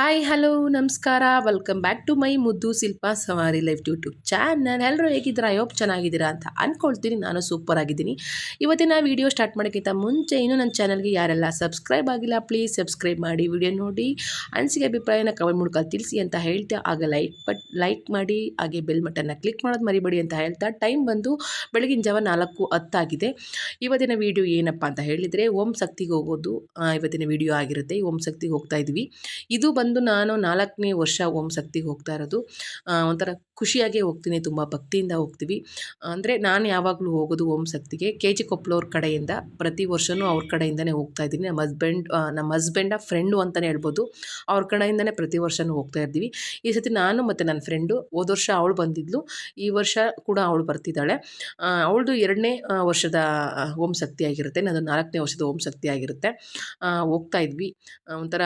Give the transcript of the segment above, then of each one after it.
Hi hello ನಮಸ್ಕಾರ. Welcome back to my ಮುದ್ದು ಶಿಲ್ಪ ಸವಾರಿ ಲೈಫ್ ಯೂಟ್ಯೂಬ್ ಚಾನಲ್ ಎಲ್ಲರೂ ಹೇಗಿದ್ದೀರಾ? ಯೋಪ್ ಚೆನ್ನಾಗಿದ್ದೀರಾ ಅಂತ ಅಂದ್ಕೊಳ್ತೀನಿ ನಾನು ಸೂಪರ್ ಆಗಿದ್ದೀನಿ. ಇವತ್ತಿನ ವೀಡಿಯೋ ಸ್ಟಾರ್ಟ್ ಮಾಡೋಕ್ಕಿಂತ ಮುಂಚೆ ಇನ್ನೂ ನನ್ನ ಚಾನಲ್ಗೆ ಯಾರೆಲ್ಲ ಸಬ್ಸ್ಕ್ರೈಬ್ ಆಗಿಲ್ಲ ಪ್ಲೀಸ್ ಸಬ್ಸ್ಕ್ರೈಬ್ ಮಾಡಿ. ವಿಡಿಯೋ ನೋಡಿ, ಅನಿಸಿಕೆ, ಅಭಿಪ್ರಾಯನ ಕಮೆಂಟ್ ಮೂಲಕ ತಿಳಿಸಿ ಅಂತ ಹೇಳ್ತಾ, ಆಗ ಲೈಕ್ ಬಟ್ ಲೈಕ್ ಮಾಡಿ, ಹಾಗೆ ಬೆಲ್ ಬಟನ್ನ ಕ್ಲಿಕ್ ಮಾಡೋದು ಮರಿಬೇಡಿ ಅಂತ ಹೇಳ್ತಾ ಟೈಮ್ ಬಂದು ಬೆಳಗಿನ ಜಾವ ನಾಲ್ಕು ಹತ್ತಾಗಿದೆ ಇವತ್ತಿನ ವೀಡಿಯೋ ಏನಪ್ಪ ಅಂತ ಹೇಳಿದರೆ, ಓಂ ಶಕ್ತಿಗೆ ಹೋಗೋದು ಇವತ್ತಿನ ವೀಡಿಯೋ ಆಗಿರುತ್ತೆ. ಓಂ ಶಕ್ತಿಗೆ ಹೋಗ್ತಾ ಇದ್ವಿ. ಇದು ಬಂದು ನಾನು ನಾಲ್ಕನೇ ವರ್ಷ ಓಂ ಶಕ್ತಿಗೆ ಹೋಗ್ತಾ ಇರೋದು. ಒಂಥರ ಖುಷಿಯಾಗೇ ಹೋಗ್ತೀನಿ, ತುಂಬ ಭಕ್ತಿಯಿಂದ ಹೋಗ್ತೀವಿ. ಅಂದರೆ ನಾನು ಯಾವಾಗಲೂ ಹೋಗೋದು ಓಂ ಶಕ್ತಿಗೆ. ಕೆ ಜಿ ಕೊಪ್ಪಳವ್ರ ಕಡೆಯಿಂದ, ಪ್ರತಿ ವರ್ಷವೂ ಅವ್ರ ಕಡೆಯಿಂದನೇ ಹೋಗ್ತಾ ಇದ್ದೀನಿ. ನಮ್ಮ ಹಸ್ಬೆಂಡ್ ನಮ್ಮ ಹಸ್ಬೆಂಡ ಫ್ರೆಂಡು ಅಂತಲೇ ಹೇಳ್ಬೋದು. ಅವ್ರ ಕಡೆಯಿಂದನೇ ಪ್ರತಿ ವರ್ಷವೂ ಹೋಗ್ತಾ ಇರ್ತೀವಿ. ಈ ಸತಿ ನಾನು ಮತ್ತು ನನ್ನ ಫ್ರೆಂಡು ಹೋದ ವರ್ಷ ಅವಳು ಬಂದಿದ್ಲು. ಈ ವರ್ಷ ಕೂಡ ಅವಳು ಬರ್ತಿದ್ದಾಳೆ. ಅವಳದು ಎರಡನೇ ವರ್ಷದ ಓಂ ಶಕ್ತಿ ಆಗಿರುತ್ತೆ. ನನ್ನದು ನಾಲ್ಕನೇ ವರ್ಷದ ಓಂ ಶಕ್ತಿ ಆಗಿರುತ್ತೆ. ಹೋಗ್ತಾ ಇದ್ವಿ. ಒಂಥರ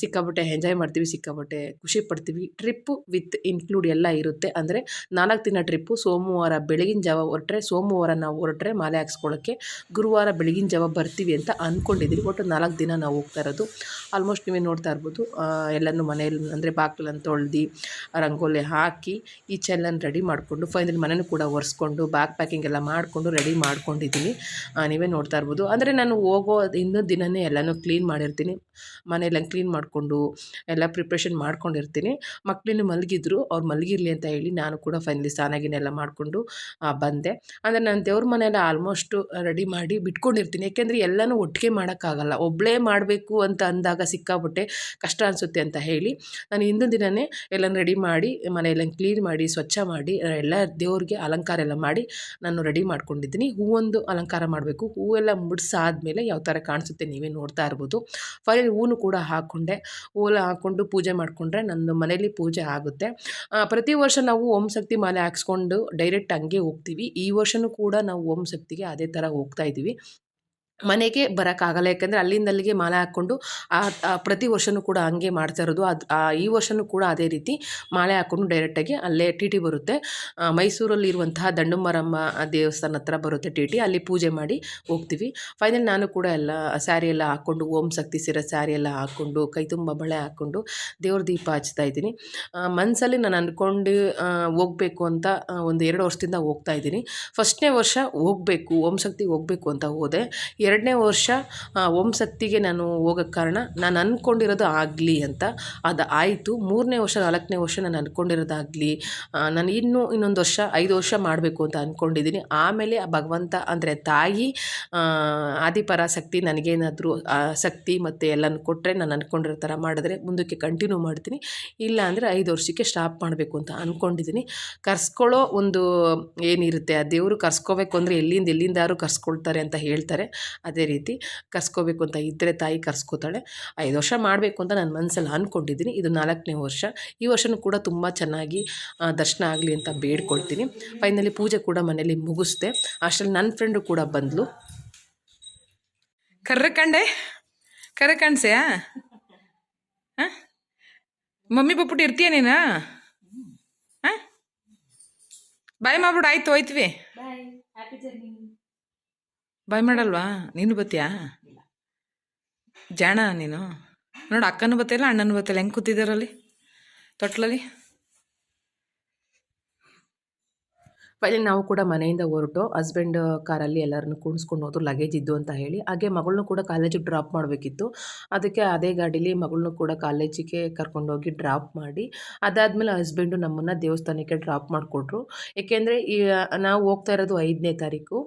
ಸಿಕ್ಕಾಪಟ್ಟೆ ಎಂಜಾಯ್ ಮಾಡ್ತೀವಿ, ಸಿಕ್ಕಾಪಟ್ಟೆ ಖುಷಿ ಪಡ್ತೀವಿ. ಟ್ರಿಪ್ಪು ವಿತ್ ಇನ್ಕ್ಲೂಡ್ ಎಲ್ಲ ಇರುತ್ತೆ. ಅಂದರೆ ನಾಲ್ಕು ದಿನ ಟ್ರಿಪ್ಪು, ಸೋಮವಾರ ಬೆಳಗಿನ ಜಾವ ಹೊರಟ್ರೆ, ಸೋಮವಾರ ನಾವು ಹೊರಟ್ರೆ ಮಾಲೆ ಹಾಕ್ಸ್ಕೊಳ್ಳೋಕ್ಕೆ ಗುರುವಾರ ಬೆಳಗಿನ ಜಾವ ಬರ್ತೀವಿ ಅಂತ ಅಂದ್ಕೊಂಡಿದ್ದೀವಿ ಒಟ್ಟು ನಾಲ್ಕು ದಿನ ನಾವು ಹೋಗ್ತಾ ಇರೋದು. ಆಲ್ಮೋಸ್ಟ್ ನೀವೇ ನೋಡ್ತಾ ಇರ್ಬೋದು. ಎಲ್ಲನೂ ಮನೆಯಲ್ಲಿ ಅಂದರೆ ಬಾಗಿಲನ್ನು ತೊಳ್ದು, ರಂಗೋಲಿ ಹಾಕಿ ಈಚೆಲ್ಲನ ರೆಡಿ ಮಾಡಿಕೊಂಡು, ಫೈನಲ್ ಮನೆಯೂ ಕೂಡ ಒರೆಸ್ಕೊಂಡು, ಬ್ಯಾಗ್ ಪ್ಯಾಕಿಂಗ್ ಎಲ್ಲ ಮಾಡಿಕೊಂಡು ರೆಡಿ ಮಾಡ್ಕೊಂಡಿದ್ದೀನಿ ನೀವೇ ನೋಡ್ತಾ ಇರ್ಬೋದು. ಅಂದರೆ ನಾನು ಹೋಗೋ ಇನ್ನೊಂದು ದಿನವೇ ಎಲ್ಲನೂ ಕ್ಲೀನ್ ಮಾಡಿರ್ತೀನಿ. ಮನೆಯೆಲ್ಲ ಕ್ಲೀನ್ ಮಾಡಿಕೊಂಡು ಎಲ್ಲ ಪ್ರಿಪ್ರೇಷನ್ ಮಾಡ್ಕೊಂಡಿರ್ತೀನಿ. ಮಕ್ಕಳಿನ್ನು ಮಲಗಿದ್ರು, ಅವ್ರು ಮಲಗಿರಲಿ ಅಂತ ಹೇಳಿ ನಾನು ಕೂಡ ಫೈನಲಿ ಸ್ಥಾನಾಗಿನೆಲ್ಲ ಮಾಡಿಕೊಂಡು ಬಂದೆ. ಅಂದರೆ ನಾನು ದೇವ್ರ ಮನೆಯೆಲ್ಲ ಆಲ್ಮೋಸ್ಟು ರೆಡಿ ಮಾಡಿ ಬಿಟ್ಕೊಂಡಿರ್ತೀನಿ. ಯಾಕೆಂದರೆ ಎಲ್ಲನೂ ಒಟ್ಟಿಗೆ ಮಾಡೋಕ್ಕಾಗಲ್ಲ. ಒಬ್ಬಳೇ ಮಾಡಬೇಕು ಅಂತ ಅಂದಾಗ ಸಿಕ್ಕಾಬಿಟ್ಟೆ ಕಷ್ಟ ಅನಿಸುತ್ತೆ ಅಂತ ಹೇಳಿ ನಾನು ಹಿಂದಿನ ದಿನವೇ ಎಲ್ಲನೂ ರೆಡಿ ಮಾಡಿ, ಮನೆಯೆಲ್ಲ ಕ್ಲೀನ್ ಮಾಡಿ, ಸ್ವಚ್ಛ ಮಾಡಿ, ಎಲ್ಲ ದೇವ್ರಿಗೆ ಅಲಂಕಾರ ಎಲ್ಲ ಮಾಡಿ ನಾನು ರೆಡಿ ಮಾಡ್ಕೊಂಡಿದ್ದೀನಿ. ಹೂವೊಂದು ಅಲಂಕಾರ ಮಾಡಬೇಕು. ಹೂವೆಲ್ಲ ಮುಡಿಸಾದ್ಮೇಲೆ ಯಾವ ಥರ ಕಾಣಿಸುತ್ತೆ ನೀವೇ ನೋಡ್ತಾ ಇರ್ಬೋದು. ಫೈನಲ್ ಹೂವು ಕೂಡ ಹಾಕ್ಕೊಂಡೆ ಹೂವೆಲ್ಲ ಹಾಕ್ಕೊಂಡು ಪೂಜೆ ಮಾಡಿಕೊಂಡ್ರೆ ನನ್ನ ಮನೇಲಿ ಪೂಜೆ ಆಗುತ್ತೆ. ಪ್ರತಿ ವರ್ಷ ನಾವು ಓಂ ಶಕ್ತಿ ಮಾಲೆ ಹಾಕ್ಸ್ಕೊಂಡು ಡೈರೆಕ್ಟ್ ಹಂಗೆ ಹೋಗ್ತೀವಿ. ಈ ವರ್ಷವೂ ಕೂಡ ನಾವು ಓಂ ಶಕ್ತಿಗೆ ಅದೇ ಥರ ಹೋಗ್ತಾ ಇದ್ದೀವಿ ಮನೆಗೆ ಬರೋಕ್ಕಾಗಲ್ಲ. ಯಾಕಂದರೆ ಅಲ್ಲಿಂದ ಅಲ್ಲಿಗೆ ಮಾಲೆ ಹಾಕ್ಕೊಂಡು ಪ್ರತಿ ವರ್ಷವೂ ಕೂಡ ಹಂಗೆ ಮಾಡ್ತಾ ಇರೋದು. ಅದು ಈ ವರ್ಷವೂ ಕೂಡ ಅದೇ ರೀತಿ ಮಾಲೆ ಹಾಕ್ಕೊಂಡು ಡೈರೆಕ್ಟಾಗಿ ಅಲ್ಲೇ ಟಿ ಟಿ ಬರುತ್ತೆ. ಮೈಸೂರಲ್ಲಿ ಇರುವಂತಹ ದಂಡುಮರಮ್ಮ ದೇವಸ್ಥಾನ ಹತ್ರ ಬರುತ್ತೆ ಟಿ ಟಿ. ಅಲ್ಲಿ ಪೂಜೆ ಮಾಡಿ ಹೋಗ್ತೀವಿ. ಫೈನಲ್ ನಾನು ಕೂಡ ಎಲ್ಲ ಸ್ಯಾರಿ ಎಲ್ಲ ಹಾಕ್ಕೊಂಡು, ಓಂ ಶಕ್ತಿ ಸಿರೋ ಸ್ಯಾರಿ ಎಲ್ಲ ಹಾಕ್ಕೊಂಡು, ಕೈ ತುಂಬ ಬಳೆ ಹಾಕ್ಕೊಂಡು ದೇವ್ರ ದೀಪ ಹಚ್ತಾ ಇದ್ದೀನಿ. ಮನಸ್ಸಲ್ಲಿ ನಾನು ಅಂದ್ಕೊಂಡು ಹೋಗಬೇಕು ಅಂತ ಒಂದು ಎರಡು ವರ್ಷದಿಂದ ಹೋಗ್ತಾ ಇದ್ದೀನಿ. ಫಸ್ಟ್ನೇ ವರ್ಷ ಹೋಗಬೇಕು, ಓಂ ಶಕ್ತಿಗೆ ಹೋಗಬೇಕು ಅಂತ ಹೋದೆ. ಎರಡನೇ ವರ್ಷ ಓಂ ಶಕ್ತಿಗೆ ನಾನು ಹೋಗೋಕ್ಕೆ ಕಾರಣ ನಾನು ಅಂದ್ಕೊಂಡಿರೋದು ಆಗಲಿ ಅಂತ. ಅದು ಆಯಿತು. ಮೂರನೇ ವರ್ಷ, ನಾಲ್ಕನೇ ವರ್ಷ ನಾನು ಅಂದ್ಕೊಂಡಿರೋದಾಗಲಿ ನಾನು ಇನ್ನೂ ಇನ್ನೊಂದು ವರ್ಷ, ಐದು ವರ್ಷ ಮಾಡಬೇಕು ಅಂತ ಅಂದ್ಕೊಂಡಿದ್ದೀನಿ ಆಮೇಲೆ ಆ ಭಗವಂತ ಅಂದರೆ ತಾಯಿ ಆದಿಪರಾಸಕ್ತಿ ನನಗೇನಾದರೂ ಆಸಕ್ತಿ ಮತ್ತು ಎಲ್ಲನೂ ಕೊಟ್ಟರೆ ನಾನು ಅಂದ್ಕೊಂಡಿರೋ ಥರ ಮಾಡಿದ್ರೆ ಮುಂದಕ್ಕೆ ಕಂಟಿನ್ಯೂ ಮಾಡ್ತೀನಿ. ಇಲ್ಲ ಅಂದರೆ ಐದು ವರ್ಷಕ್ಕೆ ಸ್ಟಾಪ್ ಮಾಡಬೇಕು ಅಂತ ಅಂದ್ಕೊಂಡಿದ್ದೀನಿ ಕರ್ಸ್ಕೊಳ್ಳೋ ಒಂದು ಏನಿರುತ್ತೆ, ಆ ದೇವರು ಕರ್ಸ್ಕೋಬೇಕು ಅಂದರೆ ಎಲ್ಲಿಂದ ಎಲ್ಲಿಂದಾರು ಕರ್ಸ್ಕೊಳ್ತಾರೆ ಅಂತ ಹೇಳ್ತಾರೆ. ಅದೇ ರೀತಿ ಕರ್ಸ್ಕೋಬೇಕು ಅಂತ ಇದ್ದರೆ ತಾಯಿ ಕರ್ಸ್ಕೋತಾಳೆ. ಐದು ವರ್ಷ ಮಾಡಬೇಕು ಅಂತ ನಾನು ಮನಸ್ಸಲ್ಲಿ ಅಂದ್ಕೊಂಡಿದ್ದೀನಿ ಇದು ನಾಲ್ಕನೇ ವರ್ಷ. ಈ ವರ್ಷನೂ ಕೂಡ ತುಂಬ ಚೆನ್ನಾಗಿ ದರ್ಶನ ಆಗಲಿ ಅಂತ ಬೇಡ್ಕೊಳ್ತೀನಿ. ಫೈನಲಿ ಪೂಜೆ ಕೂಡ ಮನೇಲಿ ಮುಗಿಸ್ದೆ. ಅಷ್ಟರಲ್ಲಿ ನನ್ನ ಫ್ರೆಂಡು ಕೂಡ ಬಂದಳು ಕರ್ರ ಕಂಡೆ? ಕರ್ರ ಕಾಣಿಸ್ಯಾ? ಹಾಂ? ಮಮ್ಮಿ ಬಪ್ಪುಟ್ಟು ಇರ್ತೀಯ ನೀನು? ಹಾಂ? ಬಾಯ್ ಮಾಡ್ಬಿಡು ಆಯ್ತು ಹೋಯ್ತೀವಿ. ಬಾಯ್ ಮಾಡಲ್ವಾ? ನೀನು ಬತ್ತೀಯಾ ಜಾಣ ನೀನು? ನೋಡು ಅಕ್ಕನೂ ಬತ್ತಿಲ್ಲ ಅಣ್ಣನೂ ಬತ್ತಿಲ್ಲ ಹೆಂಗೆ ಕೂತಿದ್ದಾರಲ್ಲಿ ತೊಟ್ಲಲ್ಲಿ? ಫೈನಲಿ ನಾವು ಕೂಡ ಮನೆಯಿಂದ ಹೊರಟು ಹಸ್ಬೆಂಡ್ ಕಾರಲ್ಲಿ ಎಲ್ಲರನ್ನು ಕುಣಿಸ್ಕೊಂಡು ಹೋದ್ರು ಲಗೇಜ್ ಇದ್ದು ಅಂತ ಹೇಳಿ. ಹಾಗೆ ಮಗಳನ್ನೂ ಕೂಡ ಕಾಲೇಜಿಗೆ ಡ್ರಾಪ್ ಮಾಡಬೇಕಿತ್ತು. ಅದಕ್ಕೆ ಅದೇ ಗಾಡೀಲಿ ಮಗಳನ್ನೂ ಕೂಡ ಕಾಲೇಜಿಗೆ ಕರ್ಕೊಂಡೋಗಿ ಡ್ರಾಪ್ ಮಾಡಿ ಅದಾದಮೇಲೆ ಹಸ್ಬೆಂಡು ನಮ್ಮನ್ನು ದೇವಸ್ಥಾನಕ್ಕೆ ಡ್ರಾಪ್ ಮಾಡಿಕೊಟ್ರು. ಏಕೆಂದರೆ ಈ ನಾವು ಹೋಗ್ತಾ ಇರೋದು ಐದನೇ ತಾರೀಕು.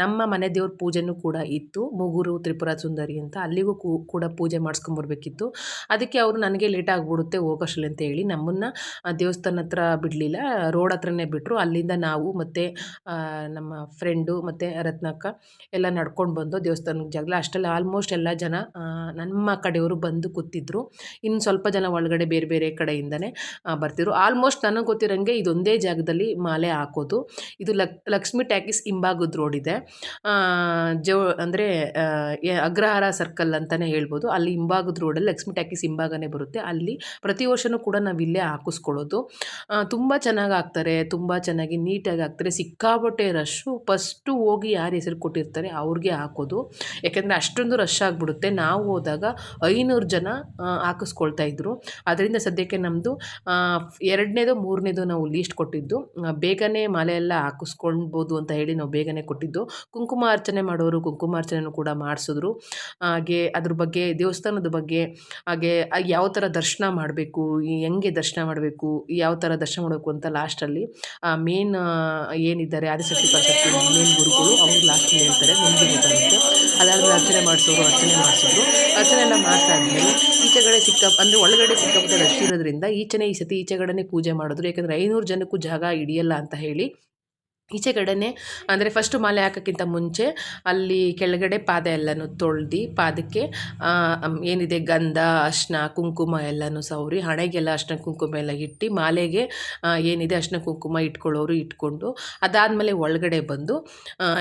ನಮ್ಮ ಮನೆ ದೇವ್ರ ಪೂಜೆನೂ ಕೂಡ ಇತ್ತು. ಮೂಗೂರು ತ್ರಿಪುರ ಸುಂದರಿ ಅಂತ ಅಲ್ಲಿಗೂ ಕೂಡ ಪೂಜೆ ಮಾಡಿಸ್ಕೊಂಬರ್ಬೇಕಿತ್ತು. ಅದಕ್ಕೆ ಅವರು ನನಗೆ ಲೇಟ್ ಆಗಿಬಿಡುತ್ತೆ ಹೋಗೋಷ್ಟಲ್ಲಿ ಅಂತ ಹೇಳಿ ನಮ್ಮನ್ನು ದೇವಸ್ಥಾನ ಹತ್ರ ಬಿಡಲಿಲ್ಲ. ರೋಡ್ ಹತ್ರನೇ ಬಿಟ್ಟರು ಅಲ್ಲಿಂದ ನಾವು ಮತ್ತು ನಮ್ಮ ಫ್ರೆಂಡು ಮತ್ತು ರತ್ನಕ್ಕ ಎಲ್ಲ ನಡ್ಕೊಂಡು ಬಂದು ದೇವಸ್ಥಾನಕ್ಕೆ ಜಾಗಲ ಅಷ್ಟರಲ್ಲಿ ಆಲ್ಮೋಸ್ಟ್ ಎಲ್ಲ ಜನ ನಮ್ಮ ಕಡೆಯವರು ಬಂದು ಕೂತಿದ್ರು. ಇನ್ನು ಸ್ವಲ್ಪ ಜನ ಒಳಗಡೆ ಬೇರೆ ಬೇರೆ ಕಡೆಯಿಂದನೇ ಬರ್ತಿದ್ರು. ಆಲ್ಮೋಸ್ಟ್ ನನಗೆ ಗೊತ್ತಿರೋಂಗೆ ಇದೊಂದೇ ಜಾಗದಲ್ಲಿ ಮಾಲೆ ಹಾಕೋದು. ಇದು ಲಕ್, ಲಕ್ಷ್ಮಿ ಟ್ಯಾಕಿಸ್ ಹಿಂಭಾಗದ ರೋಡ್. ಆ, ಜೋ ಅಂದರೆ ಅಗ್ರಹಾರ ಸರ್ಕಲ್ ಅಂತಲೇ ಹೇಳ್ಬೋದು. ಅಲ್ಲಿ ಹಿಂಭಾಗದ ರೋಡಲ್ಲಿ ಲಕ್ಷ್ಮಿ ಟ್ಯಾಕಿಸ್ ಹಿಂಭಾಗನೇ ಬರುತ್ತೆ. ಅಲ್ಲಿ ಪ್ರತಿ ವರ್ಷವೂ ಕೂಡ ನಾವು ಇಲ್ಲೇ ಹಾಕಿಸ್ಕೊಳ್ಳೋದು. ತುಂಬ ಚೆನ್ನಾಗಿ ಹಾಕ್ತಾರೆ ತುಂಬ ಚೆನ್ನಾಗಿ ನೀಟಾಗಿ ಹಾಕ್ತಾರೆ. ಸಿಕ್ಕಾಪಟ್ಟೆ ರಶ್ಶು ಫಸ್ಟು ಹೋಗಿ ಯಾರು ಹೆಸರು ಕೊಟ್ಟಿರ್ತಾರೆ ಅವ್ರಿಗೆ ಹಾಕೋದು. ಯಾಕೆಂದರೆ ಅಷ್ಟೊಂದು ರಶ್ ಆಗಿಬಿಡುತ್ತೆ. ನಾವು ಹೋದಾಗ ಐನೂರು ಜನ ಹಾಕಿಸ್ಕೊಳ್ತಾ ಇದ್ರು. ಅದರಿಂದ ಸದ್ಯಕ್ಕೆ ನಮ್ಮದು ಎರಡನೇದು ಮೂರನೇದು ನಾವು ಲೀಸ್ಟ್ ಕೊಟ್ಟಿದ್ದು. ಬೇಗನೆ ಮಾಲೆ ಎಲ್ಲ ಹಾಕಿಸ್ಕೊಳ್ಬೋದು ಅಂತ ಹೇಳಿ ನಾವು ಬೇಗನೆ ಕೊಟ್ಟಿದ್ದು ಕುಂಕುಮ ಅರ್ಚನೆ ಮಾಡೋರು ಕುಂಕುಮಾರ್ಚನೆಯನ್ನು ಕೂಡ ಮಾಡಿಸಿದ್ರು. ಹಾಗೆ ಅದ್ರ ಬಗ್ಗೆ ದೇವಸ್ಥಾನದ ಬಗ್ಗೆ ಹಾಗೆ ಯಾವ ಥರ ದರ್ಶನ ಮಾಡಬೇಕು ಹೆಂಗೆ ದರ್ಶನ ಮಾಡಬೇಕು, ಯಾವ ಥರ ದರ್ಶನ ಮಾಡಬೇಕು ಅಂತ ಲಾಸ್ಟಲ್ಲಿ ಮೇನ್ ಏನಿದ್ದಾರೆ ಆದಿಶಕ್ತಿ ಪರಶಕ್ತಿ ಮೇನ್ ಗುರುಗಳು ಅವರು ಲಾಸ್ಟಲ್ಲಿ ಹೇಳ್ತಾರೆ. ಮುಂದೆ ಗೊತ್ತಾಗುತ್ತೆ ಅದಾದ್ಮೇಲೆ ಅರ್ಚನೆ ಮಾಡಿಸೋರು ಅರ್ಚನೆ ಮಾಡಿಸಿದ್ರು. ಅರ್ಚನೆ ಎಲ್ಲ ಮಾಡಿಸಾದ್ಮೇಲೆ ಈಚೆಗಡೆ ಸಿಕ್ಕ ಅಂದರೆ ಒಳಗಡೆ ಸಿಕ್ಕಾಪಟ್ಟೆ ರಶ್ ಇರೋದ್ರಿಂದ ಈಚೆನೆ ಈ ಸತಿ ಈಚೆಗಡೆನೆ ಪೂಜೆ ಮಾಡಿದ್ರು. ಯಾಕಂದರೆ ಐನೂರು ಜನಕ್ಕೂ ಜಾಗ ಹಿಡಿಯಲ್ಲ ಅಂತ ಹೇಳಿ ಈಚೆ ಅಂದರೆ ಫಸ್ಟು ಮಾಲೆ ಹಾಕೋಕ್ಕಿಂತ ಮುಂಚೆ ಅಲ್ಲಿ ಕೆಳಗಡೆ ಪಾದ ಎಲ್ಲನೂ ತೊಳ್ದು ಪಾದಕ್ಕೆ ಏನಿದೆ ಗಂಧ ಅರ್ಶಿನ ಕುಂಕುಮ ಎಲ್ಲನೂ ಸವರಿ ಹಣೆಗೆಲ್ಲ ಅರ್ಶಿನ ಕುಂಕುಮ ಎಲ್ಲ ಇಟ್ಟು ಮಾಲೆಗೆ ಏನಿದೆ ಅರ್ಶಿನ ಕುಂಕುಮ ಇಟ್ಕೊಳ್ಳೋರು ಇಟ್ಕೊಂಡು ಅದಾದಮೇಲೆ ಒಳಗಡೆ ಬಂದು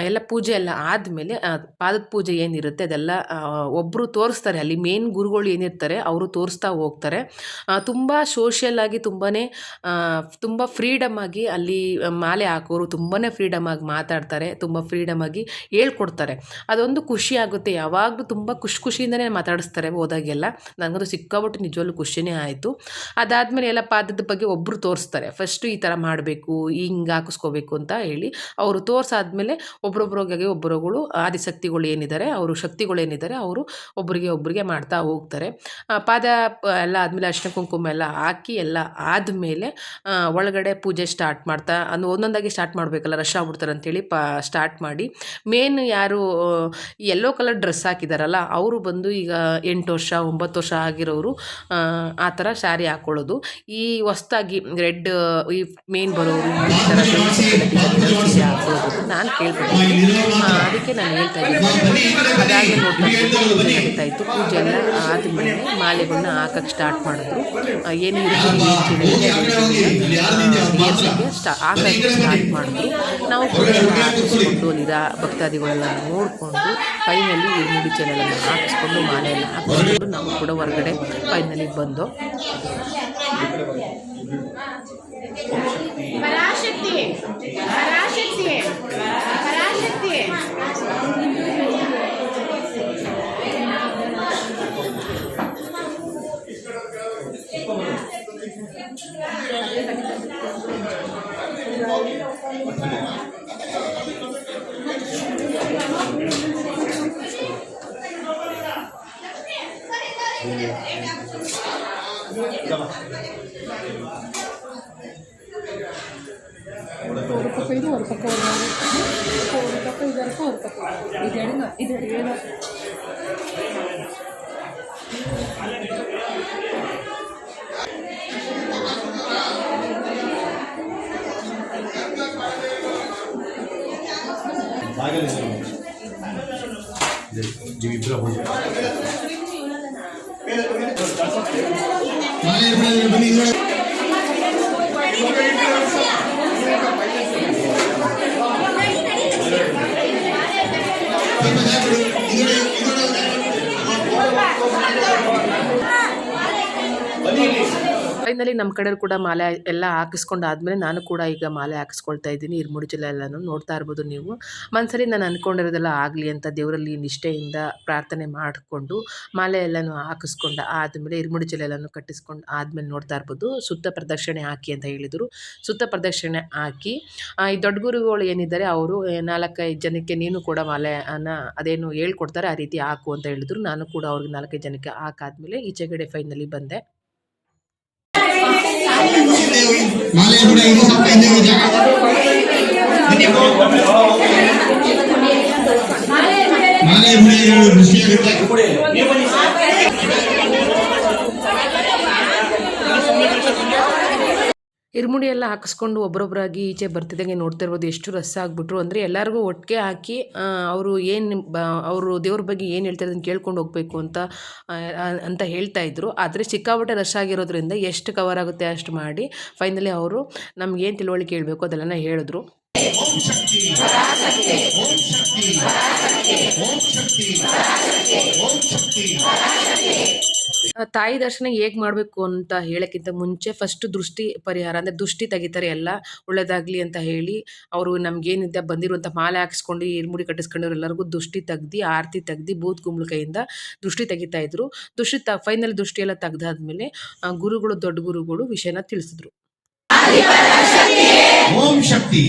ಎಲ್ಲ ಪೂಜೆ ಎಲ್ಲ ಆದಮೇಲೆ ಪಾದದ ಪೂಜೆ ಏನಿರುತ್ತೆ ಅದೆಲ್ಲ ಒಬ್ಬರು ತೋರಿಸ್ತಾರೆ. ಅಲ್ಲಿ ಮೇನ್ ಗುರುಗಳು ಏನಿರ್ತಾರೆ ಅವರು ತೋರಿಸ್ತಾ ಹೋಗ್ತಾರೆ. ತುಂಬ ಸೋಷಿಯಲ್ ಆಗಿ ತುಂಬಾ ತುಂಬ ಫ್ರೀಡಮ್ ಆಗಿ ಅಲ್ಲಿ ಮಾಲೆ ಹಾಕೋರು ತುಂಬಾ ಫ್ರೀಡಮ್ ಆಗಿ ಮಾತಾಡ್ತಾರೆ, ತುಂಬ ಫ್ರೀಡಮ್ ಆಗಿ ಹೇಳ್ಕೊಡ್ತಾರೆ. ಅದೊಂದು ಖುಷಿ ಆಗುತ್ತೆ. ಯಾವಾಗಲೂ ತುಂಬ ಖುಷಿ ಖುಷಿಯಿಂದನೇ ಮಾತಾಡಿಸ್ತಾರೆ ಹೋದಾಗೆಲ್ಲ. ನನಗದು ಸಿಕ್ಕಾಬಿಟ್ಟು ನಿಜವಾಗ್ಲೂ ಖುಷಿನೇ ಆಯಿತು. ಅದಾದಮೇಲೆ ಎಲ್ಲ ಪಾದದ ಬಗ್ಗೆ ಒಬ್ಬರು ತೋರಿಸ್ತಾರೆ. ಫಸ್ಟು ಈ ಥರ ಮಾಡಬೇಕು ಹಿಂಗೆ ಹಾಕಿಸ್ಕೋಬೇಕು ಅಂತ ಹೇಳಿ ಅವರು ತೋರಿಸಾದ್ಮೇಲೆ ಒಬ್ರೊಬ್ರಿಗೆ ಒಬ್ಬರುಗಳು ಆದಿಶಕ್ತಿಗಳು ಏನಿದ್ದಾರೆ, ಅವರು ಶಕ್ತಿಗಳು ಏನಿದ್ದಾರೆ ಅವರು ಒಬ್ಬರಿಗೆ ಒಬ್ಬರಿಗೆ ಮಾಡ್ತಾ ಹೋಗ್ತಾರೆ. ಪಾದ ಎಲ್ಲ ಆದಮೇಲೆ ಅರ್ಶಿನ ಕುಂಕುಮ ಎಲ್ಲ ಹಾಕಿ ಎಲ್ಲ ಆದಮೇಲೆ ಒಳಗಡೆ ಪೂಜೆ ಸ್ಟಾರ್ಟ್ ಮಾಡ್ತಾ ಅಂದ್ರೆ ಒಂದೊಂದಾಗಿ ಸ್ಟಾರ್ಟ್ ಮಾಡಬೇಕಲ್ಲ ರಶ್ ಆಗ್ಬಿಡ್ತಾರೆ ಅಂತೇಳಿ ಪಾ ಸ್ಟಾರ್ಟ್ ಮಾಡಿ ಮೇನ್ ಯಾರು ಯೆಲ್ಲೋ ಕಲರ್ ಡ್ರೆಸ್ ಹಾಕಿದಾರಲ್ಲ ಅವರು ಬಂದು ಈಗ ಎಂಟು ವರ್ಷ ಒಂಬತ್ತು ವರ್ಷ ಆಗಿರೋರು ಆ, ಥರ ಸ್ಯಾರಿ ಹಾಕ್ಕೊಳ್ಳೋದು ಈ ಹೊಸ್ದಾಗಿ ರೆಡ್ ಈ ಮೇನ್ ಬರೋರು ಈ ನಾನು ಕೇಳ್ಬಿಟ್ಟಿದ್ದೀನಿ ಅದಕ್ಕೆ ನಾನು ಹೇಳ್ತಾ ಇದ್ದೀನಿ ಪೂಜೆ ಎಲ್ಲ ಆದಮೇಲೆ ಮಾಲೆಗಳನ್ನ ಹಾಕಕ್ಕೆ ಸ್ಟಾರ್ಟ್ ಮಾಡಿದ್ರು ಏನು ಸ್ಟಾ ಹಾಕಕ್ಕೆ ಸ್ಟಾರ್ಟ್ ಮಾಡಿದ್ರು ನಾವು ಹಾಕಿಸ್ಕೊಂಡು ಅಲ್ಲಿದ ಭಕ್ತಾದಿಗಳೆಲ್ಲ ನೋಡಿಕೊಂಡು ಫೈನಲಿ ಮುಡಿ ಚೆಲೆಲ್ಲ ಹಾಕಿಸ್ಕೊಂಡು ಮಾಲೆ ಎಲ್ಲ ಹಾಕಿಸ್ಕೊಂಡು ನಾವು ಕೂಡ ಹೊರಗಡೆ ಫೈನಲಿ ಬಂದು ಪರಾಶಕ್ತಿ ಪರಾಶಕ್ತಿ. ഓർക്കൊക്കെ ഇത് ഓർക്കൊക്കെ ഓർക്കൊക്കെ ഇതൊക്കെ ഓർക്കൊക്കെ ഇതെടുങ്ങ ഇതെടുക്കുക जीवित My everybody, everybody, ಫೈನಲಿ ನಮ್ಮ ಕಡೆ ಕೂಡ ಮಾಲೆ ಎಲ್ಲ ಹಾಕಿಸ್ಕೊಂಡು ಆದಮೇಲೆ ನಾನು ಕೂಡ ಈಗ ಮಾಲೆ ಹಾಕಿಸ್ಕೊಳ್ತಾ ಇದ್ದೀನಿ. ಇರ್ಮುಡಿ ಜಿಲ್ಲೆ ಎಲ್ಲನೂ ನೋಡ್ತಾ ಇರ್ಬೋದು ನೀವು. ಮನಸ್ಸಲ್ಲಿ ನಾನು ಅಂದ್ಕೊಂಡಿರೋದೆಲ್ಲ ಆಗಲಿ ಅಂತ ದೇವರಲ್ಲಿ ನಿಷ್ಠೆಯಿಂದ ಪ್ರಾರ್ಥನೆ ಮಾಡಿಕೊಂಡು ಮಾಲೆ ಎಲ್ಲನೂ ಹಾಕಿಸ್ಕೊಂಡು ಆದಮೇಲೆ ಇರ್ಮುಡಿ ಜಿಲ್ಲೆ ಎಲ್ಲನೂ ಕಟ್ಟಿಸ್ಕೊಂಡು ಆದಮೇಲೆ ನೋಡ್ತಾ ಇರ್ಬೋದು. ಸುತ್ತ ಪ್ರದಕ್ಷಿಣೆ ಹಾಕಿ ಅಂತ ಹೇಳಿದರು. ಸುತ್ತ ಪ್ರದಕ್ಷಿಣೆ ಹಾಕಿ ಈ ದೊಡ್ಡ ಗುರುಗಳು ಏನಿದ್ದಾರೆ ಅವರು ನಾಲ್ಕೈದು ಜನಕ್ಕೆ ನೀನು ಕೂಡ ಮಾಲೆ ಅನ್ನ ಅದೇನು ಹೇಳ್ಕೊಡ್ತಾರೆ, ಆ ರೀತಿ ಹಾಕು ಅಂತ ಹೇಳಿದ್ರು. ನಾನು ಕೂಡ ಅವ್ರಿಗೆ ನಾಲ್ಕೈದು ಜನಕ್ಕೆ ಹಾಕಾದ್ಮೇಲೆ ಈಚೆಗಡೆ ಫೈನಲಿ ಬಂದೆ. ಮಾಲೆ ಕೂಡ ಇದು ಸ್ವಲ್ಪ ಹಿಂದೆ ಹೋಗಿ ಜಾಗ ಮಾಲೆ ಹುಡಿ ಋಷಿ ಇರ್ಮುಡಿ ಎಲ್ಲ ಹಾಕಿಸ್ಕೊಂಡು ಒಬ್ಬರೊಬ್ಬರಾಗಿ ಈಚೆ ಬರ್ತಿದ್ದಂಗೆ ನೋಡ್ತಿರ್ಬೋದು. ಎಷ್ಟು ರಸ ಆಗಿಬಿಟ್ರು. ಅಂದರೆ ಎಲ್ಲರಿಗೂ ಒಟ್ಟಿಗೆ ಹಾಕಿ ಅವರು ಏನು ಬ ಅವರು ದೇವ್ರ ಬಗ್ಗೆ ಏನು ಹೇಳ್ತಾರೆ ಅದನ್ನು ಕೇಳ್ಕೊಂಡು ಹೋಗಬೇಕು ಅಂತ ಅಂತ ಹೇಳ್ತಾ ಇದ್ರು. ಆದರೆ ಸಿಕ್ಕಾಪಟ್ಟೆ ರಶ್ ಆಗಿರೋದ್ರಿಂದ ಎಷ್ಟು ಕವರ್ ಆಗುತ್ತೆ ಅಷ್ಟು ಮಾಡಿ ಫೈನಲಿ ಅವರು ನಮ್ಗೆ ಏನು ತಿಳುವಳಿಕೆ ಹೇಳಬೇಕು ಅದೆಲ್ಲ ಹೇಳಿದ್ರು. ಆ, ತಾಯಿ ದರ್ಶನ ಹೇಗ್ ಮಾಡಬೇಕು ಅಂತ ಹೇಳೋಕ್ಕಿಂತ ಮುಂಚೆ ಫಸ್ಟ್ ದೃಷ್ಟಿ ಪರಿಹಾರ, ಅಂದ್ರೆ ದೃಷ್ಟಿ ತೆಗಿತಾರೆ ಎಲ್ಲ, ಒಳ್ಳೇದಾಗಲಿ ಅಂತ ಹೇಳಿ ಅವರು ನಮಗೇನಿದೆ ಬಂದಿರುವಂತ ಮಾಲೆ ಹಾಕ್ಸ್ಕೊಂಡು ಇರ್ಮುಡಿ ಕಟ್ಟಿಸ್ಕೊಂಡಿರೋ ಎಲ್ಲರಿಗೂ ದೃಷ್ಟಿ ತೆಗ್ದು, ಆರತಿ ತೆಗ್ದು, ಬೂತ್ ಕುಂಬಳಕಾಯಿಂದ ದೃಷ್ಟಿ ತೆಗಿತಾ ಇದ್ರು. ದೃಷ್ಟಿ ತ ಫೈನಲ್ ದೃಷ್ಟಿ ಎಲ್ಲ ತೆಗ್ದಾದ್ಮೇಲೆ ಗುರುಗಳು, ದೊಡ್ಡ ಗುರುಗಳು ವಿಷಯನ ತಿಳಿಸಿದ್ರು. ಓಂ ಶಕ್ತಿ.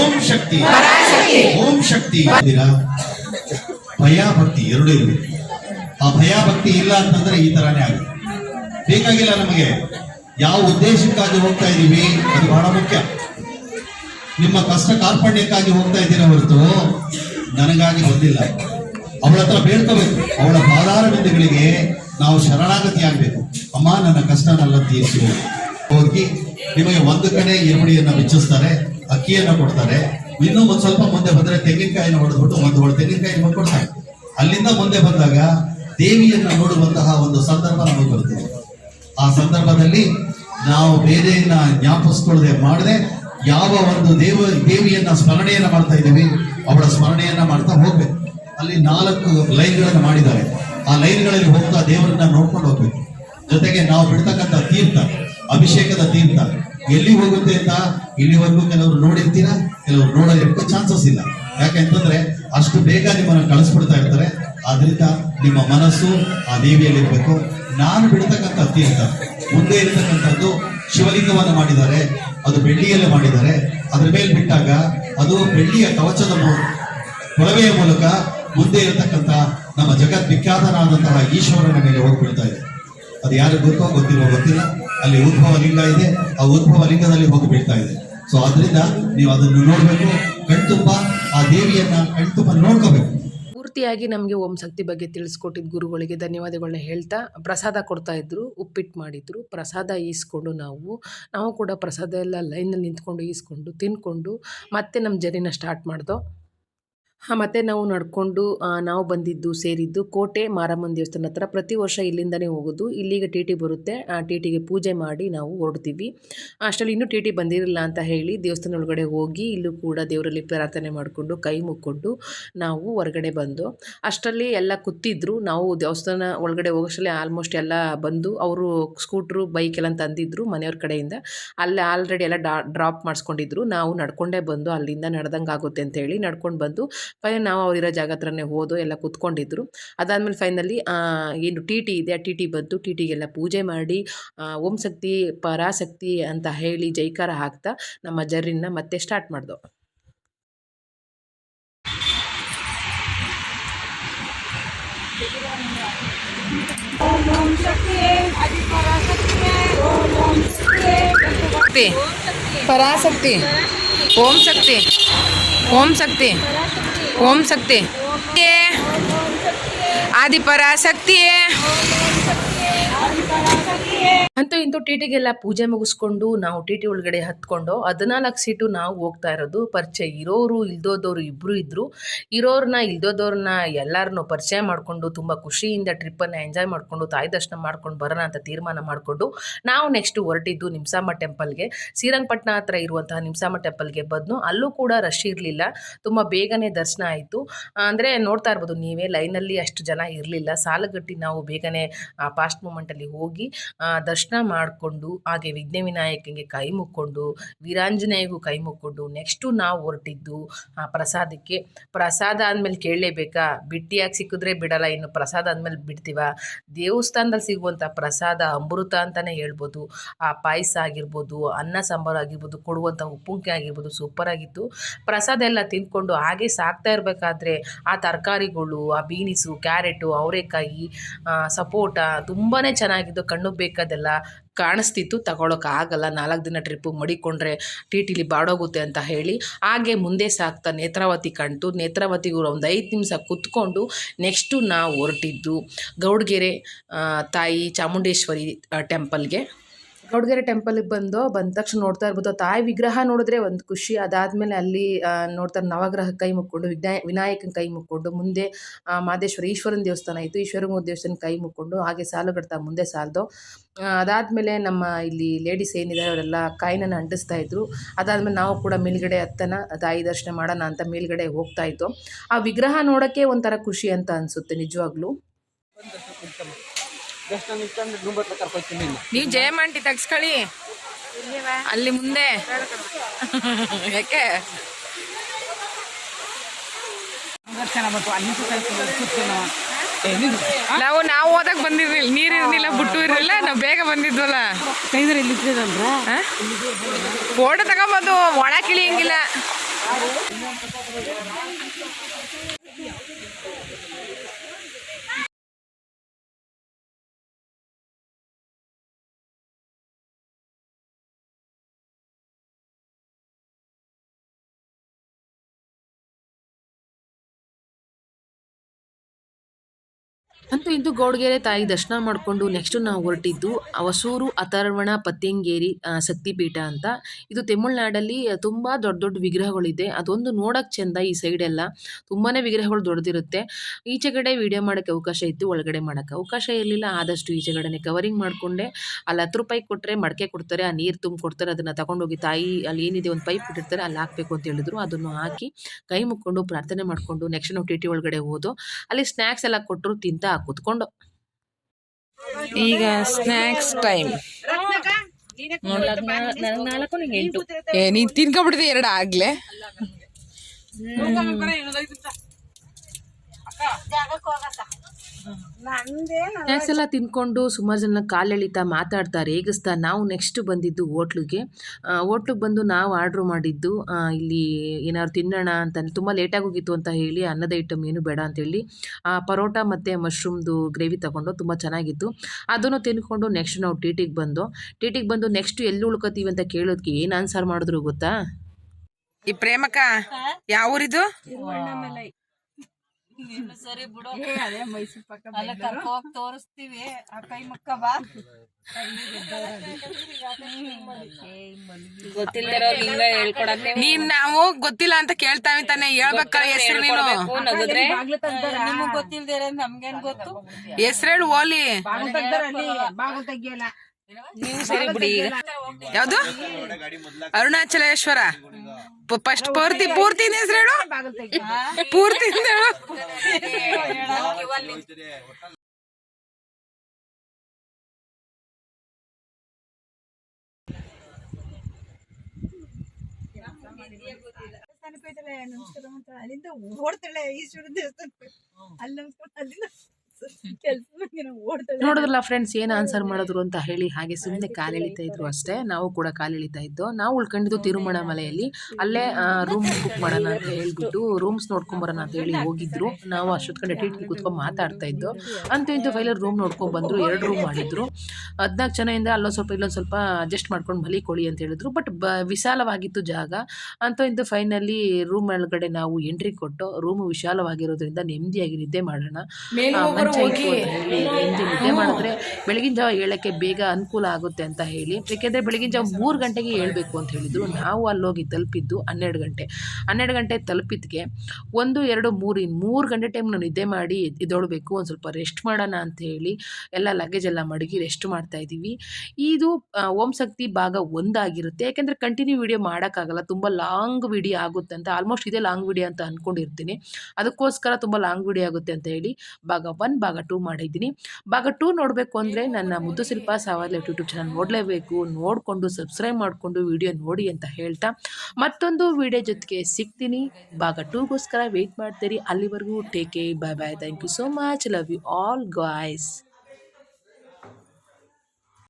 ಓಂ ಶಕ್ತಿ. ಓಂ ಶಕ್ತಿ. ಎರಡು ಇರಬೇಕು. ಆ ಭಯ ಭಕ್ತಿ ಇಲ್ಲ ಅಂತಂದ್ರೆ ಈ ತರಾನೇ ಆಗುತ್ತೆ. ಬೇಕಾಗಿಲ್ಲ ನಮಗೆ. ಯಾವ ಉದ್ದೇಶಕ್ಕಾಗಿ ಹೋಗ್ತಾ ಇದ್ದೀವಿ ಅದು ಬಹಳ ಮುಖ್ಯ. ನಿಮ್ಮ ಕಷ್ಟ ಕಾರ್ಪಣ್ಯಕ್ಕಾಗಿ ಹೋಗ್ತಾ ಇದ್ದೀರ ಹೊರತು ನನಗಾಗಿ ಬಂದಿಲ್ಲ. ಅವಳ ಹತ್ರ ಬೇಡ್ಕೋಬೇಕು. ಅವಳ ಪಾದಾರ ಬಿಂದುಗಳಿಗೆ ನಾವು ಶರಣಾಗತಿ ಆಗ್ಬೇಕು. ಅಮ್ಮ, ನನ್ನ ಕಷ್ಟನೆಲ್ಲ ತೀರಿಸಿ ಹೋಗಿ. ನಿಮಗೆ ಒಂದು ಕಡೆ ಈರುಳ್ಳಿಯನ್ನ ಬಿಚ್ಚಿಸ್ತಾರೆ ಅಕ್ಕಿಯನ್ನ ಕೊಡ್ತಾರೆ. ಇನ್ನೂ ಒಂದು ಸ್ವಲ್ಪ ಮುಂದೆ ಬಂದ್ರೆ ತೆಂಗಿನಕಾಯಿನ ಹೊಡೆದ್ಬಿಟ್ಟು ಒಂದು ಹೊಡೆ ತೆಂಗಿನಕಾಯಿ ಕೊಡ್ತಾರೆ ಅಲ್ಲಿಂದ ಮುಂದೆ ಬಂದಾಗ ದೇವಿಯನ್ನ ನೋಡುವಂತಹ ಒಂದು ಸಂದರ್ಭ ನಮಗೆ ಬರ್ತದೆ. ಆ ಸಂದರ್ಭದಲ್ಲಿ ನಾವು ಬೇರೆಯನ್ನ ಜ್ಞಾಪಿಸ್ಕೊಳ್ಳದೆ ಮಾಡದೆ ಯಾವ ಒಂದು ದೇವ, ದೇವಿಯನ್ನ ಸ್ಮರಣೆಯನ್ನ ಮಾಡ್ತಾ ಇದ್ದೀವಿ, ಅವಳ ಸ್ಮರಣೆಯನ್ನ ಮಾಡ್ತಾ ಹೋಗ್ಬೇಕು. ಅಲ್ಲಿ ನಾಲ್ಕು ಲೈನ್ಗಳನ್ನು ಮಾಡಿದ್ದಾರೆ. ಆ ಲೈನ್ಗಳಲ್ಲಿ ಹೋಗ್ತಾ ದೇವರನ್ನ ನೋಡ್ಕೊಂಡು ಹೋಗ್ಬೇಕು. ಜೊತೆಗೆ ನಾವು ಬಿಡ್ತಕ್ಕಂಥ ತೀರ್ಥ, ಅಭಿಷೇಕದ ತೀರ್ಥ. ಎಲ್ಲಿ ಹೋಗುತ್ತೆ ಅಂತ ಇಲ್ಲಿವರೆಗೂ ಕೆಲವರು ನೋಡಿರ್ತೀರಾ? ಕೆಲವರು ನೋಡೋದಕ್ಕೂ ಚಾನ್ಸಸ್ ಇಲ್ಲ. ಯಾಕೆಂತಂದ್ರೆ ಅಷ್ಟು ಬೇಗ ನಿಮ್ಮನ್ನು ಕಳಿಸ್ಬಿಡ್ತಾ ಇರ್ತಾರೆ. ಆದ್ರಿಂದ ನಿಮ್ಮ ಮನಸ್ಸು ಆ ದೇವಿಯಲ್ಲಿರ್ಬೇಕು. ನಾನು ಬಿಡ್ತಕ್ಕಂಥ ತೀರ್ಥ ಮುಂದೆ ಇರತಕ್ಕಂಥದ್ದು ಶಿವಲಿಂಗವನ್ನು ಮಾಡಿದ್ದಾರೆ, ಅದು ಬೆಳ್ಳಿಯಲ್ಲೇ ಮಾಡಿದ್ದಾರೆ. ಅದ್ರ ಮೇಲೆ ಬಿಟ್ಟಾಗ ಅದು ಬೆಳ್ಳಿಯ ಕವಚದ ಕೊಳವೆಯ ಮೂಲಕ ಮುಂದೆ ಇರತಕ್ಕಂಥ ನಮ್ಮ ಜಗತ್ ವಿಖ್ಯಾತನಾದಂತಹ ಈಶ್ವರನ ಮೇಲೆ ಹೋಗ್ಬಿಡ್ತಾ ಇದೆ. ಅದು ಯಾರು ಗೊತ್ತೋ ಗೊತ್ತಿಲ್ವೋ ಗೊತ್ತಿಲ್ಲ. ಅಲ್ಲಿ ಉದ್ಭವ ಲಿಂಗ ಇದೆ. ಆ ಉದ್ಭವ ಲಿಂಗದಲ್ಲಿ ಹೋಗಿ ಬೀಳ್ತಾ ಇದೆ. ಸೊ ಅದರಿಂದ ನೀವು ಅದನ್ನು ನೋಡಬೇಕು. ಕಣ್ತುಂಬ ಆ ದೇವಿಯನ್ನ ಕಣ್ತುಂಬ ನೋಡ್ಕೋಬೇಕು. ಪೂರ್ತಿಯಾಗಿ ನಮಗೆ ಓಂ ಶಕ್ತಿ ಬಗ್ಗೆ ತಿಳಿಸ್ಕೊಟ್ಟಿದ್ದ ಗುರುಗಳಿಗೆ ಧನ್ಯವಾದಗಳನ್ನ ಹೇಳ್ತಾ ಪ್ರಸಾದ ಕೊಡ್ತಾ ಇದ್ರು, ಉಪ್ಪಿಟ್ಟು ಮಾಡಿದ್ರು, ಪ್ರಸಾದ ಈಸ್ಕೊಂಡು ನಾವು ನಾವು ಕೂಡ ಪ್ರಸಾದ ಎಲ್ಲ ಲೈನಲ್ಲಿ ನಿಂತ್ಕೊಂಡು ಈಸ್ಕೊಂಡು ತಿನ್ಕೊಂಡು ಮತ್ತೆ ನಮ್ಮ ಜರ್ನಿನ ಸ್ಟಾರ್ಟ್ ಮಾಡ್ದೋ ಮತ್ತು ನಾವು ನಡ್ಕೊಂಡು ನಾವು ಬಂದಿದ್ದು ಸೇರಿದ್ದು ಕೋಟೆ ಮಾರಮ್ಮನ ದೇವಸ್ಥಾನ ಹತ್ರ. ಪ್ರತಿ ವರ್ಷ ಇಲ್ಲಿಂದನೇ ಹೋಗೋದು. ಇಲ್ಲಿಗೆ ಟಿ ಟಿ ಬರುತ್ತೆ. ಆ ಟಿ ಟಿಗೆ ಪೂಜೆ ಮಾಡಿ ನಾವು ಹೊರಡ್ತೀವಿ. ಅಷ್ಟರಲ್ಲಿ ಇನ್ನೂ ಟಿ ಟಿ ಬಂದಿರಲಿಲ್ಲ ಅಂತ ಹೇಳಿ ದೇವಸ್ಥಾನ ಒಳಗಡೆ ಹೋಗಿ ಇಲ್ಲೂ ಕೂಡ ದೇವರಲ್ಲಿ ಪ್ರಾರ್ಥನೆ ಮಾಡಿಕೊಂಡು ಕೈ ಮುಕ್ಕೊಂಡು ನಾವು ಹೊರಗಡೆ ಬಂದು, ಅಷ್ಟರಲ್ಲಿ ಎಲ್ಲ ಕೂತಿದ್ರು. ನಾವು ದೇವಸ್ಥಾನ ಒಳಗಡೆ ಹೋಗೋಷ್ಟರಲ್ಲಿ ಆಲ್ಮೋಸ್ಟ್ ಎಲ್ಲ ಬಂದು, ಅವರು ಸ್ಕೂಟ್ರು ಬೈಕ್ ಎಲ್ಲ ತಂದಿದ್ರು ಮನೆಯವ್ರ ಕಡೆಯಿಂದ. ಅಲ್ಲಿ ಆಲ್ರೆಡಿ ಎಲ್ಲ ಡ್ರಾಪ್ ಮಾಡಿಸ್ಕೊಂಡಿದ್ರು. ನಾವು ನಡ್ಕೊಂಡೇ ಬಂದು ಅಲ್ಲಿಂದ ನಡೆದಂಗೆ ಆಗುತ್ತೆ ಅಂತ ಹೇಳಿ ನಡ್ಕೊಂಡು ಬಂದು ಫೈನ್ ನಾವು ಅವರಿರೋ ಜಾಗ ಹತ್ರನೇ ಹೋದು, ಎಲ್ಲ ಕೂತ್ಕೊಂಡಿದ್ರು. ಅದಾದಮೇಲೆ ಫೈನಲಿ ಏನು ಟಿ ಟಿ ಇದೆ, ಆ ಟಿ ಟಿ ಬಂತು. ಟಿ ಟಿಗೆಲ್ಲ ಪೂಜೆ ಮಾಡಿ ಓಂ ಶಕ್ತಿ, ಪರಾಶಕ್ತಿ ಅಂತ ಹೇಳಿ ಜೈಕಾರ ಹಾಕ್ತಾ ನಮ್ಮ ಜರ್ನಿನ ಮತ್ತೆ ಸ್ಟಾರ್ಟ್ ಮಾಡ್ದೋ. ಶಕ್ತಿ ಪರಾಶಕ್ತಿ, ಓಂ ಶಕ್ತಿ ಓಂ ಶಕ್ತಿ. ಓಂ ಶಕ್ತಿ ಆದಿಪರಾಶಕ್ತಿಯೇ ಅಂತೂ ಇಂತೂ ಟಿ ಟಿಗೆಲ್ಲ ಪೂಜೆ ಮುಗಿಸ್ಕೊಂಡು ನಾವು ಟಿ ಟಿ ಒಳಗಡೆ ಹತ್ಕೊಂಡು ಹದಿನಾಲ್ಕು ಸೀಟು ನಾವು ಹೋಗ್ತಾ ಇರೋದು. ಪರಿಚಯ ಇರೋರು ಇಲ್ದೋದವರು ಇಬ್ಬರು ಇದ್ದರು ಇರೋರನ್ನ ಇಲ್ದೋದವ್ರನ್ನ ಎಲ್ಲರನ್ನೂ ಪರಿಚಯ ಮಾಡಿಕೊಂಡು ತುಂಬ ಖುಷಿಯಿಂದ ಟ್ರಿಪ್ಪನ್ನು ಎಂಜಾಯ್ ಮಾಡಿಕೊಂಡು ತಾಯಿ ದರ್ಶನ ಮಾಡ್ಕೊಂಡು ಬರೋಣ ಅಂತ ತೀರ್ಮಾನ ಮಾಡಿಕೊಂಡು ನಾವು ನೆಕ್ಸ್ಟ್ ಹೊರಟಿದ್ದು ನಿಮ್ಸಾಮ ಟೆಂಪಲ್ಗೆ. ಶ್ರೀರಂಗಪಟ್ಟಣ ಹತ್ರ ಇರುವಂತಹ ನಿಮ್ಸಾಮ ಟೆಂಪಲ್ಗೆ ಬಂದು ಅಲ್ಲೂ ಕೂಡ ರಶ್ ಇರಲಿಲ್ಲ. ತುಂಬ ಬೇಗನೆ ದರ್ಶನ ಆಯಿತು. ಅಂದರೆ ನೋಡ್ತಾ ಇರ್ಬೋದು ನೀವೇ ಲೈನಲ್ಲಿ ಅಷ್ಟು ಜನ ಇರಲಿಲ್ಲ. ಸಾಲಗಟ್ಟಿ ನಾವು ಬೇಗನೆ ಫಾಸ್ಟ್ ಮೂಮೆಂಟಲ್ಲಿ ಹೋಗಿ ಆ, ದರ್ಶನ ಮಾಡಿಕೊಂಡು, ಹಾಗೆ ವಿಘ್ನ ವಿನಾಯಕನಿಗೆ ಕೈ ಮುಕ್ಕೊಂಡು ವೀರಾಂಜನೇಯಗೂ ಕೈ ಮುಕ್ಕೊಂಡು ನೆಕ್ಸ್ಟು ನಾವು ಹೊರಟಿದ್ದು, ಆ ಪ್ರಸಾದಕ್ಕೆ. ಪ್ರಸಾದ ಆದಮೇಲೆ ಕೇಳಲೇಬೇಕಾ? ಬಿಟ್ಟಿಯಾಗಿ ಸಿಕ್ಕಿದ್ರೆ ಬಿಡಲ್ಲ, ಇನ್ನು ಪ್ರಸಾದ ಆದಮೇಲೆ ಬಿಡ್ತೀವ? ದೇವಸ್ಥಾನದಲ್ಲಿ ಸಿಗುವಂಥ ಪ್ರಸಾದ ಅಮೃತ ಅಂತಲೇ ಹೇಳ್ಬೋದು. ಆ ಪಾಯಸ ಆಗಿರ್ಬೋದು, ಅನ್ನ ಸಾಂಬಾರು ಆಗಿರ್ಬೋದು, ಕೊಡುವಂಥ ಉಪ್ಪುಂಕೆ ಆಗಿರ್ಬೋದು ಸೂಪರಾಗಿತ್ತು ಪ್ರಸಾದ ಎಲ್ಲ ತಿಂದ್ಕೊಂಡು ಹಾಗೆ ಸಾಕ್ತಾ ಇರಬೇಕಾದ್ರೆ, ಆ ತರಕಾರಿಗಳು, ಆ ಬೀನಿಸು, ಕ್ಯಾರೆಟು, ಅವರೆಕಾಯಿ ಸಪೋಟ ತುಂಬಾ ಚೆನ್ನಾಗಿದ್ದು ಕಣ್ಣು ಬೇಕಾದೆಲ್ಲ ಕಾಣಿಸ್ತಿತ್ತು ಆಗಲ್ಲ, ನಾಲ್ಕು ದಿನ ಟ್ರಿಪ್ಪು ಮಡಿಕೊಂಡ್ರೆ ಟಿ ಟಿಲಿ ಬಾಡೋಗುತ್ತೆ ಅಂತ ಹೇಳಿ, ಹಾಗೆ ಮುಂದೆ ಸಾಕ್ತಾ ನೇತ್ರಾವತಿ ಕಾಣ್ತು ನೇತ್ರಾವತಿಗೂ ಒಂದು ಐದು ನಿಮಿಷ ಕುತ್ಕೊಂಡು ನೆಕ್ಸ್ಟು ನಾವು ಹೊರಟಿದ್ದು ಗೌಡ್ಗೆರೆ ತಾಯಿ ಚಾಮುಂಡೇಶ್ವರಿ ಟೆಂಪಲ್ಗೆ ಗೌಡ್ಗೆರೆ ಟೆಂಪಲ್ಗೆ ಬಂದು ಬಂದ ತಕ್ಷಣ ನೋಡ್ತಾ ಇರ್ಬೋದು. ತಾಯಿ ವಿಗ್ರಹ ನೋಡಿದ್ರೆ ಒಂದು ಖುಷಿ. ಅದಾದಮೇಲೆ ಅಲ್ಲಿ ನೋಡ್ತಾರೆ ನೋಡ್ತಾ ನವಗ್ರಹ ಕೈ ಮುಕ್ಕೊಂಡು ವಿನಾಯ ವಿನಾಯಕನ ಕೈ ಮುಕ್ಕೊಂಡು, ಮುಂದೆ ಮಾದೇಶ್ವರ, ಈಶ್ವರನ ದೇವಸ್ಥಾನ ಇತ್ತು. ಈಶ್ವರನ ದೇವಸ್ಥಾನ ಕೈ ಮುಕ್ಕೊಂಡು, ಹಾಗೆ ಸಾಲುಗಡ್ತಾ ಮುಂದೆ ಸಾಲದು. ಅದಾದ್ಮೇಲೆ ನಮ್ಮ ಇಲ್ಲಿ ಲೇಡೀಸ್ ಏನಿದ್ದಾರೆ ಅವರೆಲ್ಲ ಕಾಯಿನ ಅಂಟಿಸ್ತಾ ಇದ್ರು. ಅದಾದಮೇಲೆ ನಾವು ಕೂಡ ಮೇಲ್ಗಡೆ ಹತ್ತನ, ತಾಯಿ ದರ್ಶನ ಮಾಡೋಣ ಅಂತ ಮೇಲ್ಗಡೆ ಹೋಗ್ತಾ ಇತ್ತು ಆ ವಿಗ್ರಹ ನೋಡೋಕ್ಕೆ ಒಂಥರ ಖುಷಿ ಅಂತ ಅನಿಸುತ್ತೆ ನಿಜವಾಗ್ಲೂ. ನೀವು ಜಯಮಾಂಟಿ ತೆಗ್ಸ್ಕೊಳ್ಳಿ. ಅಲ್ಲಿ ಮುಂದೆ. ಯಾಕೆ? ನಾವು ನಾವು ಹೋದಾಗ ಬಂದಿದ್ವಿ ನೀರ್ ಇರ್ಲಿಲ್ಲ ಬಿಟ್ಟು ಇರಲಿಲ್ಲ ನಾವು ಬೇಗ ಬಂದಿದ್ವಲ್ಲ. ಫೋಟೋ ತಗೊಂಬಂದು ಒಳ ಕಿಳಿಯಂಗಿಲ್ಲ ಅಂತೂ ಇಂದು ಗೌಡ್ಗೆರೆ ತಾಯಿ ದರ್ಶನ ಮಾಡಿಕೊಂಡು ನೆಕ್ಸ್ಟ್ ನಾವು ಹೊರಟಿದ್ದು ಹೊಸೂರು ಅಥರ್ವಣ ಪತ್ತೆಂಗೇರಿ ಶಕ್ತಿಪೀಠ ಅಂತ. ಇದು ತಮಿಳ್ನಾಡಲ್ಲಿ ತುಂಬ ದೊಡ್ಡ ದೊಡ್ಡ ವಿಗ್ರಹಗಳಿದೆ. ಅದೊಂದು ನೋಡೋಕ್ಕೆ ಚೆಂದ ಈ ಸೈಡ್ ಎಲ್ಲ. ತುಂಬಾ ವಿಗ್ರಹಗಳು ದೊಡ್ಡದಿರುತ್ತೆ ಈಚೆಗಡೆ ವಿಡಿಯೋ ಮಾಡೋಕ್ಕೆ ಅವಕಾಶ ಇತ್ತು, ಒಳಗಡೆ ಮಾಡೋಕ್ಕೆ ಅವಕಾಶ ಇರಲಿಲ್ಲ. ಆದಷ್ಟು ಈಚೆ ಕಡೆನೇ ಕವರಿಂಗ್ ಮಾಡಿಕೊಂಡೆ. ಅಲ್ಲಿ ಹತ್ತು ರೂಪಾಯಿ ಕೊಟ್ಟರೆ ಮಡಕೆ ಕೊಡ್ತಾರೆ, ಆ ನೀರು ತುಂಬ ಕೊಡ್ತಾರೆ ಅದನ್ನು ತಗೊಂಡೋಗಿ ತಾಯಿ ಅಲ್ಲಿ ಏನಿದೆ ಒಂದು ಪೈಪ್ ಇಟ್ಟಿರ್ತಾರೆ, ಅಲ್ಲಿ ಹಾಕಬೇಕು ಅಂತ ಹೇಳಿದ್ರು. ಅದನ್ನು ಹಾಕಿ ಕೈ ಮುಕ್ಕೊಂಡು ಪ್ರಾರ್ಥನೆ ಮಾಡಿಕೊಂಡು ನೆಕ್ಸ್ಟ್ ನಾವು ಟಿ ಟಿ ಒಳಗಡೆ ಹೋದೋ. ಅಲ್ಲಿ ಸ್ನ್ಯಾಕ್ಸ್ ಎಲ್ಲ ಕೊಟ್ಟರು ತಿಂತ ಕೂತ್ಕೊಂಡು. ಈಗ ಸ್ನ್ಯಾಕ್ಸ್ ಟೈಮ್ ಏ ನೀನ್ ತಿನ್ಕೊಂಡ್ಬಿಡ್ದೆ ಎರಡು ಆಗ್ಲೇ. ಸ್ನ್ಯಾಕ್ಸ್ ಎಲ್ಲ ತಿನ್ಕೊಂಡು ಸುಮಾರು ಜನ ಕಾಲೆಳಿತಾ ಮಾತಾಡ್ತಾ ರೇಗಿಸ್ತಾ ನಾವು ನೆಕ್ಸ್ಟ್ ಬಂದಿದ್ದು ಹೋಟ್ಲಿಗೆ. ಹೋಟ್ಲಿಗೆ ಬಂದು ನಾವು ಆರ್ಡ್ರ್ ಮಾಡಿದ್ದು ಇಲ್ಲಿ ಏನಾದ್ರು ತಿನ್ನೋಣ ಅಂತ ತುಂಬ ಲೇಟಾಗಿ ಹೋಗಿತ್ತು ಅಂತ ಹೇಳಿ ಅನ್ನದ ಐಟಮ್ ಏನು ಬೇಡ ಅಂತೇಳಿ ಆ, ಪರೋಟ ಮತ್ತು ಮಶ್ರೂಮ್ದು ಗ್ರೇವಿ ತಗೊಂಡು ತುಂಬ ಚೆನ್ನಾಗಿತ್ತು. ಅದನ್ನು ತಿನ್ಕೊಂಡು ನೆಕ್ಸ್ಟ್ ನಾವು ಟಿ ಟಿಗೆ ಬಂದು ಟಿ ಟಿಗೆ ಬಂದು ನೆಕ್ಸ್ಟ್ ಎಲ್ಲಿ ಉಳ್ಕೋತೀವಿ ಅಂತ ಕೇಳೋದಕ್ಕೆ ಏನು ಆನ್ಸರ್ ಮಾಡಿದ್ರು ಗೊತ್ತಾ? ಈ ಪ್ರೇಮಕ ಯಾವ ಊರಿದು ತೋರಿಸ್ತೀವಿ. ಆ ಕೈ ಮುಕ್ಕ ಬಾ. ನೀನ್ ನಾವು ಗೊತ್ತಿಲ್ಲ ಅಂತ ಕೇಳ್ತಾವಿ ತಾನೆ ಹೇಳ್ಬೇಕ ಹೆಸರು ನೀನು. ನಗುದ್ರೆ ನಿಮಗ್ ಗೊತ್ತಿಲ್ದಿರ ನಮ್ಗೇನ್ ಗೊತ್ತು? ಓಲಿ. ತೆಗ್ದಾರ ಅಲ್ಲಿ ಬಾಗಿಲು ತೆಗಿಯಲ್ಲ. ನೀವು ಸರಿ ಬಿಡಿ. ಈಗ ಯಾವ್ದು? ಅರುಣಾಚಲೇಶ್ವರ. ಫಸ್ಟ್ ಪೂರ್ತಿ ಪೂರ್ತಿ ಹೇಳು. ಪೂರ್ತಿ ಹೇಳು. ಅಲ್ಲಿಂದ ಓಡ್ತಾಳೆ ಈಶ್ವರ ದೇವಸ್ಥಾನ ಅಲ್ಲಿ ಅಲ್ಲಿಂದ ನೋಡಿದ್ರಲ್ಲ ಫ್ರೆಂಡ್ಸ್ ಏನು ಆನ್ಸರ್ ಮಾಡಿದ್ರು ಅಂತ ಹೇಳಿ ಹಾಗೆ ಸುಮ್ಮನೆ ಕಾಲೆಳಿತಾ ಇದ್ರು ಅಷ್ಟೇ. ನಾವು ಕೂಡ ಕಾಲೆಳಿತಾ ಇದ್ದು ನಾವು ಉಳ್ಕೊಂಡಿದ್ದು ತಿರುಮಣಮಲೆಯಲ್ಲಿ ಅಲ್ಲೇ ರೂಮ್ ಬುಕ್ ಮಾಡೋಣ ಅಂತ ಹೇಳ್ಬಿಟ್ಟು ರೂಮ್ಸ್ ನೋಡ್ಕೊಂಬರೋಣ ಅಂತ ಹೇಳಿ ಹೋಗಿದ್ರು. ನಾವು ಅಷ್ಟೊತ್ತು ಕಡೆ ಟೀಟ್ ಕೂತ್ಕೊಂಡು ಮಾತಾಡ್ತಾ ಇದ್ದು ಅಂತ ಇಂತೂ ಫೈಲರ್ ರೂಮ್ ನೋಡ್ಕೊಂಡು ಬಂದ್ರು. ಎರಡು ರೂಮ್ ಮಾಡಿದ್ರು. ಹದಿನಾಲ್ಕು ಇಂದ ಅಲ್ಲೊಂದು ಸ್ವಲ್ಪ ಇಲ್ಲೊಂದು ಸ್ವಲ್ಪ ಅಡ್ಜಸ್ಟ್ ಮಾಡ್ಕೊಂಡು ಮಲಿಕೊಳ್ಳಿ ಅಂತ ಹೇಳಿದ್ರು. ಬಟ್ ಬ ವಿಶಾಲವಾಗಿತ್ತು ಜಾಗ. ಅಂತ ಇಂದು ಫೈನಲಿ ರೂಮ್ ಒಳಗಡೆ ನಾವು ಎಂಟ್ರಿ ಕೊಟ್ಟು ರೂಮ್ ವಿಶಾಲವಾಗಿರೋದ್ರಿಂದ ನೆಮ್ಮದಿಯಾಗಿ ನಿದ್ದೆ ಮಾಡೋಣ. ಹೋಗಿ ನಿದ್ದೆ ಮಾಡಿದ್ರೆ ಬೆಳಗಿನ ಜಾವ ಏಳಕ್ಕೆ ಬೇಗ ಅನುಕೂಲ ಆಗುತ್ತೆ ಅಂತ ಹೇಳಿ. ಯಾಕೆಂದರೆ ಬೆಳಗಿನ ಜಾವ ಮೂರು ಗಂಟೆಗೆ ಹೇಳ್ಬೇಕು ಅಂತ ಹೇಳಿದ್ರು. ನಾವು ಅಲ್ಲೋಗಿ ತಲುಪಿದ್ದು ಹನ್ನೆರಡು ಗಂಟೆ. ಹನ್ನೆರಡು ಗಂಟೆ ತಲುಪಿದ್ಗೆ ಒಂದು ಎರಡು ಮೂರು ಇನ್ನು ಮೂರು ಗಂಟೆ ಟೈಮ್ ನಾವು ನಿದ್ದೆ ಮಾಡಿ ಎದ್ದೊಳ್ಬೇಕು ಒಂದು ಸ್ವಲ್ಪ ರೆಸ್ಟ್ ಮಾಡೋಣ ಅಂತ ಹೇಳಿ ಎಲ್ಲ ಲಗೇಜ್ ಎಲ್ಲ ಮಡಗಿ ರೆಸ್ಟ್ ಮಾಡ್ತಾ ಇದ್ದೀವಿ. ಇದು ಓಂ ಶಕ್ತಿ ಭಾಗ ಒಂದಾಗಿರುತ್ತೆ ಯಾಕೆಂದರೆ ಕಂಟಿನ್ಯೂ ವಿಡಿಯೋ ಮಾಡೋಕ್ಕಾಗಲ್ಲ. ತುಂಬ ಲಾಂಗ್ ವಿಡಿಯೋ ಆಗುತ್ತೆ ಅಂತ ಆಲ್ಮೋಸ್ಟ್ ಇದೇ ಲಾಂಗ್ ವಿಡಿಯೋ ಅಂತ ಅಂದ್ಕೊಂಡಿರ್ತೀನಿ ಅದಕ್ಕೋಸ್ಕರ ತುಂಬ ಲಾಂಗ್ ವಿಡಿಯೋ ಆಗುತ್ತೆ ಅಂತ ಹೇಳಿ ಭಾಗ ಒನ್ ಭಾಗ ಟೂ ಮಾಡಿದ್ದೀನಿ. ಭಾಗ ಟೂ ನೋಡಬೇಕು ಅಂದರೆ ನನ್ನ ಮುದ್ದು ಶಿಲ್ಪ ಸಾವರ್ಲೆ ಯೂಟ್ಯೂಬ್ ಚಾನಲ್ ನೋಡಲೇಬೇಕು. ನೋಡಿಕೊಂಡು ಸಬ್ಸ್ಕ್ರೈಬ್ ಮಾಡಿಕೊಂಡು ವಿಡಿಯೋ ನೋಡಿ ಅಂತ ಹೇಳ್ತಾ ಮತ್ತೊಂದು ವಿಡಿಯೋ ಜೊತೆಗೆ ಸಿಗ್ತೀನಿ. ಭಾಗ ಟೂಗೋಸ್ಕರ ವೆಯ್ಟ್ ಮಾಡ್ತೀರಿ. ಅಲ್ಲಿವರೆಗೂ take care bye bye thank you so much love you all guys